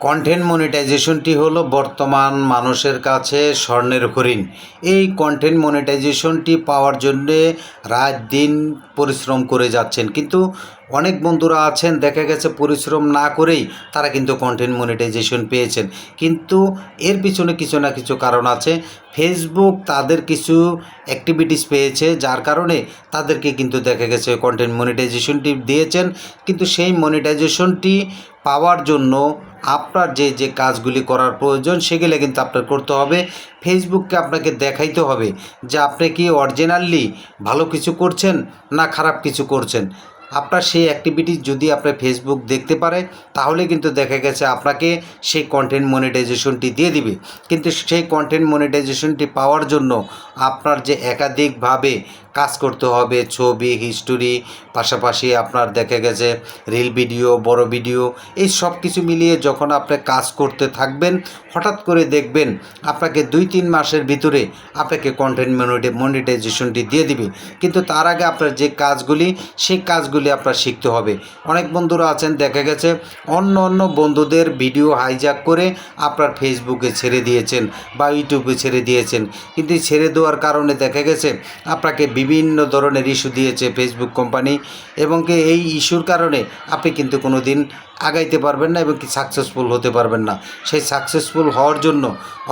Content মনিটাইজেশনটি হলো বর্তমান মানুষের কাছে স্বর্ণের হরিণ। এই কন্টেন্ট মনিটাইজেশনটি পাওয়ার জন্যে রাত দিন পরিশ্রম করে যাচ্ছেন। কিন্তু অনেক বন্ধুরা আছেন, দেখা গেছে পরিশ্রম না করেই তারা কিন্তু কন্টেন্ট মনিটাইজেশন পেয়েছেন। কিন্তু এর পিছনে কিছু না কিছু কারণ আছে। ফেসবুক তাদের কিছু অ্যাক্টিভিটিস পেয়েছে, যার কারণে তাদেরকে কিন্তু দেখা গেছে কন্টেন্ট মনিটাইজেশনটি দিয়েছেন। কিন্তু সেই মনিটাইজেশনটি পাওয়ার জন্য আপনার যে যে কাজগুলি করার প্রয়োজন, সেগুলো কিন্তু আপনার করতে হবে। ফেসবুককে আপনাকে দেখাইতে হবে যে, আপনি কি অরিজিনালি ভালো কিছু করছেন না খারাপ কিছু করছেন? আপনার সেই অ্যাক্টিভিটি যদি আপনার ফেসবুক দেখতে পারে, তাহলে কিন্তু দেখা গেছে আপনাকে সেই কন্টেন্ট মনিটাইজেশনটি দিয়ে দিবে। কিন্তু সেই কন্টেন্ট মনিটাইজেশনটি পাওয়ার জন্য আপনার যে একাধিকভাবে কাজ করতে হবে, ছবি হিস্টোরি পাশাপাশি আপনার দেখা গেছে রিল ভিডিও বড় ভিডিও এই সব কিছু মিলিয়ে যখন আপনি কাজ করতে থাকবেন, হঠাৎ করে দেখবেন আপনাকে দুই তিন মাসের ভিতরে আপনাকে কন্টেন্ট মনিটাইজেশনটি দিয়ে দিবে। কিন্তু তার আগে আপনার যে কাজগুলি, সেই কাজগুলি আপনার শিখতে হবে। অনেক বন্ধুরা আছেন, দেখা গেছে অন্য অন্য বন্ধুদের ভিডিও হাইজ্যাক করে আপনার ফেসবুকে ছেড়ে দিয়েছেন বা ইউটিউবে ছেড়ে দিয়েছেন। কিন্তু ছেড়ে দেওয়ার কারণে দেখা গেছে আপনাকে বিভিন্ন ধরনের ইস্যু দিয়েছে ফেসবুক কোম্পানি এবং কি এই ইস্যুর কারণে আপনি কিন্তু কোনো দিন আগাইতে পারবেন না এবং কি সাকসেসফুল হতে পারবেন না। সেই সাকসেসফুল হওয়ার জন্য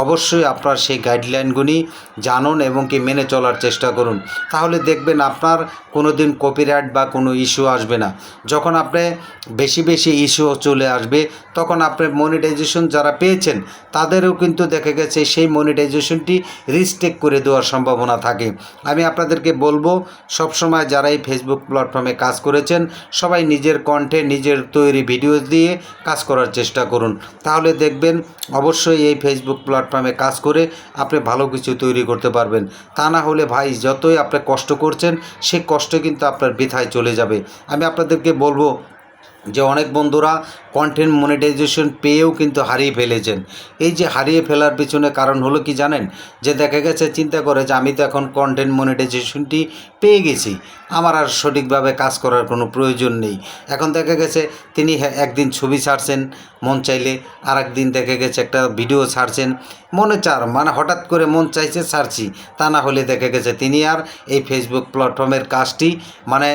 অবশ্যই আপনার সেই গাইডলাইনগুলি জানুন এবং কি মেনে চলার চেষ্টা করুন। তাহলে দেখবেন আপনার কোনো দিন কপিরাইট বা কোনো ইস্যু আসবে না। যখন আপনি বেশি বেশি ইস্যু চলে আসবে, তখন আপনার মনিটাইজেশন যারা পেয়েছেন, তাদেরও কিন্তু দেখা গেছে সেই মনিটাইজেশনটি রিস্টেক করে দেওয়ার সম্ভাবনা থাকে। আমি আপনাদেরকে বলব, সবসময় যারা এই ফেসবুক প্ল্যাটফর্মে কাজ করেছেন, সবাই নিজের কণ্ঠে নিজের তৈরি ভিডিও দিয়ে কাজ করার চেষ্টা করুন। তাহলে দেখবেন, অবশ্যই এই ফেসবুক প্ল্যাটফর্মে কাজ করে আপনি ভালো কিছু তৈরি করতে পারবেন। তা না হলে ভাই, যতই আপনি কষ্ট করছেন সেই কষ্ট কিন্তু আপনার বৃথায় চলে যাবে। আমি আপনাদেরকে বলব যে অনেক বন্ধুরা কন্টেন্ট মনিটাইজেশন পেয়েও কিন্তু হারিয়ে ফেলেছেন। এই যে হারিয়ে ফেলার পিছনে কারণ হলো কি জানেন? যে দেখা গেছে, চিন্তা করে যে আমি তো এখন কন্টেন্ট মনিটাইজেশনটি পেয়ে গেছি। আমার আর সঠিকভাবে কাজ করার কোনো প্রয়োজন নেই। এখন দেখা গেছে, তিনি হ্যাঁ একদিন ছবি ছাড়ছেন, মন চাইলে আর একদিন দেখা গেছে একটা ভিডিও ছাড়ছেন। মনে চার মানে হঠাৎ করে মন চাইছে ছাড়ছি। তা না হলে দেখা গেছে, তিনি আর এই ফেসবুক প্ল্যাটফর্মের কাজটি মানে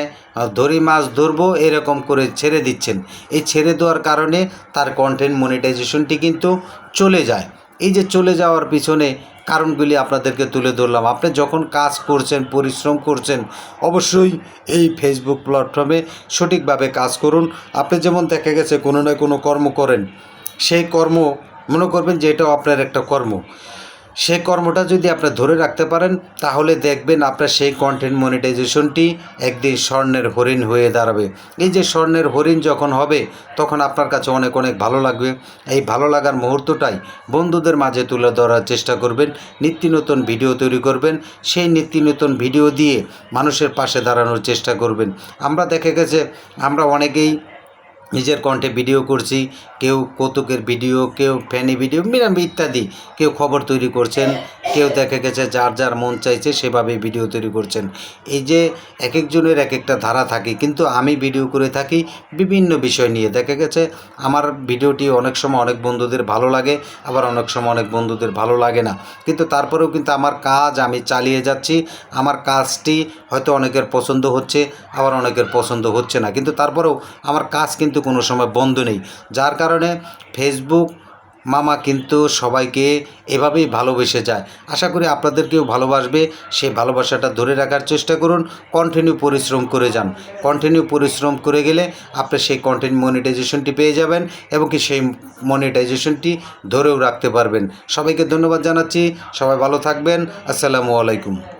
ধরি মাছ ধরবো, এরকম করে ছেড়ে দিচ্ছেন। এই ছেড়ে দেওয়ার কারণে তার কন্টেন্ট মনিটাইজেশনটি কিন্তু চলে যায়। এই যে চলে যাওয়ার পিছনে কারণগুলি আপনাদেরকে তুলে ধরলাম। আপনি যখন কাজ করছেন, পরিশ্রম করছেন, অবশ্যই এই ফেসবুক প্ল্যাটফর্মে সঠিকভাবে কাজ করুন। আপনি যেমন দেখা গেছে কোনো না কোনো কর্ম করেন, সেই কর্ম, মনে করবেন যে এটাও আপনার একটা কর্ম। সেই কর্মটা যদি আপনি ধরে রাখতে পারেন, তাহলে দেখবেন আপনার সেই কন্টেন্ট মনিটাইজেশনটি একদিন স্বর্ণের হরিণ হয়ে দাঁড়াবে। এই যে স্বর্ণের হরিণ যখন হবে, তখন আপনার কাছে অনেক অনেক ভালো লাগবে। এই ভালো লাগার মুহূর্তটাই বন্ধুদের মাঝে তুলে ধরার চেষ্টা করবেন, নিত্য নতুন ভিডিও তৈরি করবেন, সেই নিত্য নতুন ভিডিও দিয়ে মানুষের পাশে দাঁড়ানোর চেষ্টা করবেন। আমরা দেখে গেছে, আমরা অনেকেই নিজের কণ্ঠে ভিডিও করছি, কেউ কৌতুকের ভিডিও, কেউ ফ্যানি ভিডিও, মিরাম ইত্যাদি, কেউ খবর তৈরি করছেন, কেউ দেখা গেছে যার যার মন চাইছে সেভাবে ভিডিও তৈরি করছেন। এই যে এক একজনের এক একটা ধারা থাকে, কিন্তু আমি ভিডিও করে থাকি বিভিন্ন বিষয় নিয়ে। দেখা গেছে, আমার ভিডিওটি অনেক সময় অনেক বন্ধুদের ভালো লাগে, আবার অনেক সময় অনেক বন্ধুদের ভালো লাগে না। কিন্তু তারপরেও কিন্তু আমার কাজ আমি চালিয়ে যাচ্ছি, আমার কাজটি হয়তো অনেকের পছন্দ হচ্ছে, আবার অনেকের পছন্দ হচ্ছে না। কিন্তু তারপরেও আমার কাজ কিন্তু কোনো সময় বন্ধ নেই। যার কারণে ফেসবুক মামা কিন্তু সবাইকে এভাবেই ভালোবেসে যায়। আশা করি আপনাদেরকেও ভালোবাসবে। সেই ভালোবাসাটা ধরে রাখার চেষ্টা করুন কন্টিনিউ পরিশ্রম করে যান। কন্টিনিউ পরিশ্রম করে গেলে আপনি সেই কন্টেন্ট মনিটাইজেশনটি পেয়ে যাবেন এবং কি সেই মনিটাইজেশনটি ধরেও রাখতে পারবেন। সবাইকে ধন্যবাদ জানাচ্ছি। সবাই ভালো থাকবেন। আসসালামু আলাইকুম।